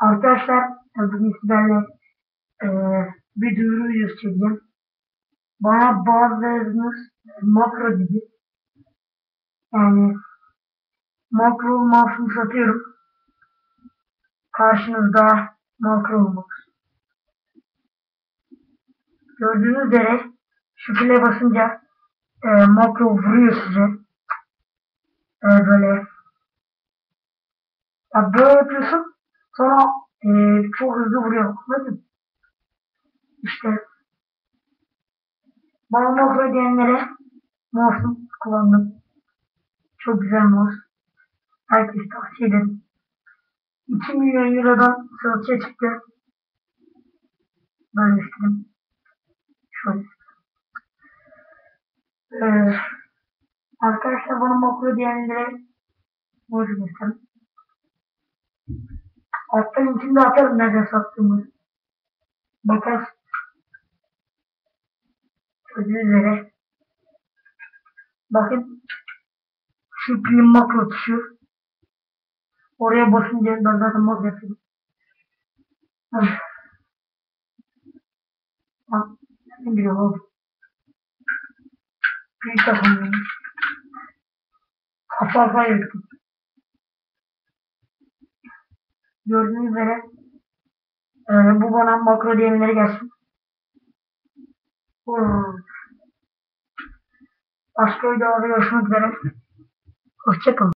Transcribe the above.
Arkadaşlar bugün sizlerle eee bir duyuru videosu çekeceğim. Bana bazılarınız makro dedi. Yani makro mouse'umu satıyorum. Karşınızda makro mouse. Gördüğünüz üzere şu file basınca eee makro vuruyor size. Eee böyle ya böyle yapıyorsun sonra eee, çok hızlı vuruyor. Anladın? İşte bana mouse diyenlere mouse'u kullandım. Çok güzel mouse. Herkes tavsiye ederim. 2 milyon eurodan satışa çıktı. Böyle istedim. Şöyle. Ee, arkadaşlar bana makro diyenlere mouse göstereyim. Altta linkini de atarım nerede sattığımı. Bakarsın. Gördüğünüz üzere. Bakın. Şu pin makro tuşu. Oraya basınca ben zaten yapıyorum. Hah. Bak. Ne bileyim oldu. Pil takımı. Kafa kafa yırttım. Gördüğünüz üzere e, bu bana makro diyenlere gelsin. Hmm. Başka videolarda görüşmek üzere. Hoşçakalın.